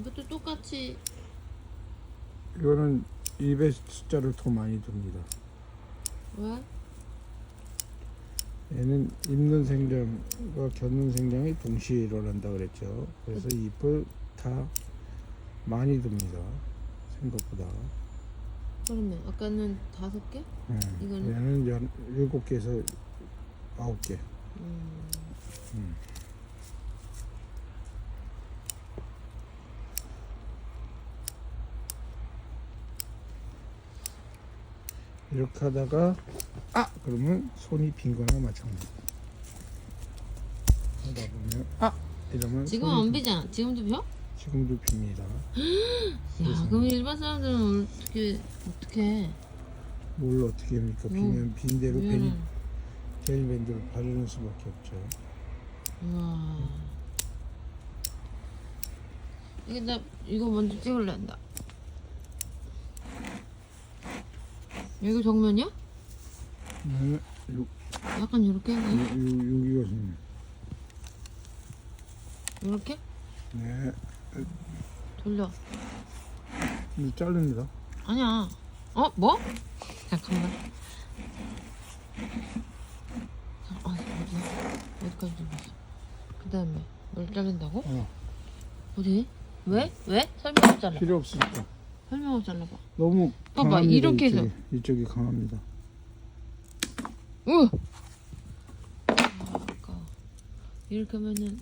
이것도 똑같이 이거는 입에 숫자를 더 많이 둡니다. 왜? 얘는 입는 생장과 겨누는 생장이 동시에 일어난다 그랬죠. 그래서 잎을 다 많이 둡니다. 생각보다. 그러면 아까는 다섯 개? 예, 이거는? 얘는 연, 일곱 개에서 아홉 개. 음. 음. 이렇게 하다가 아 그러면 손이 빈 거나 마찬가지. 하다 보면 아 이러면 지금 손이 안 비잖아. 지금도 벼? 지금도 빕니다. 야, 그럼 일반 사람들은 어떻게 어떻게? 뭘 어떻게 합니까? 음. 비면 빈 대로 베니 이거는 베니밴드를 바르는 수밖에 없죠. 우와. 이게 나 이거 먼저 찍을래 한다. 이거 정면이야? 네, 요, 약간 이렇게 요, 요, 여기가 좀 이렇게 네, 돌려. 이거 자릅니다. 아니야. 어 뭐? 잠깐만. 자, 아, 어디 어디까지 들었어? 그 다음에 뭘 자른다고? 어, 어디? 왜? 왜? 설명 잘라. 필요 없으니까. 설명을 잘라봐. 너무 봐봐, 강합니다, 이렇게 이쪽이. 해서. 이쪽이 강합니다. 으. 아, 아까워. 이렇게 하면은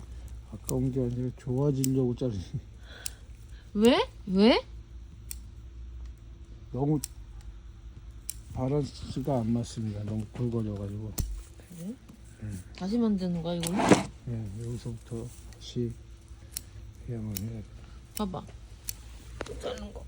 아까운 게 아니라 좋아지려고 자르니 왜? 왜? 너무 바란스가 안 맞습니다. 너무 굵어져가지고 그래? 다시 만드는 거야 이걸로? 네, 여기서부터 다시 해야만 해야 돼. 봐봐. 자른 거.